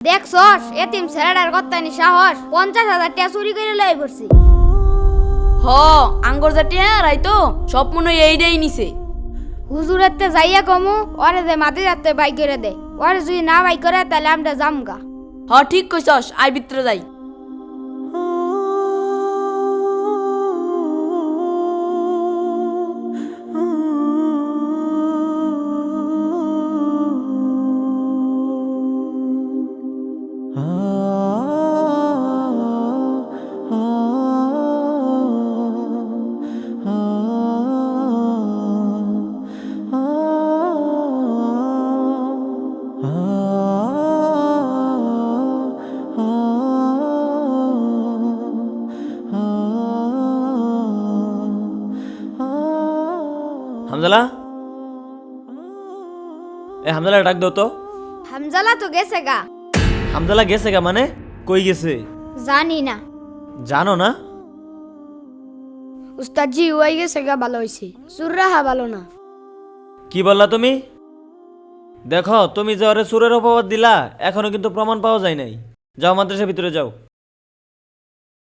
দেখছস এতিম ছেলেটার কত্তানি সাহস পঞ্চাশ হাজার টাকা চুরি করে লই পড়ছি হ আঙ্গর জাটিয়া রাই তো সব মনে দেই এইটাই নিছে হুজুরেতে যাইয়া কমু ওরে যে মাঠে যাতে বাই করে দে। ওরে যদি না বাই করে তাহলে আমরা জামগা হ ঠিক কইছস আই ভিতরে যাই। হামজালা? এ হামজালা ডাক দাও তো। হামজালা তো গেছে গা। হামজালা গেছে গা মানে? কই গেছে? জানি না। জানো না? উস্তাদ জি ওয়াই গেছে গা ভালো হইছে। সুররাহা ভালো না। কি বললা তুমি? দেখো তুমি যে ওরে সুরের অপবাদ দিলা এখনও কিন্তু প্রমাণ পাওয়া যায় নাই। যাও মাদ্রাসার ভিতরে যাও।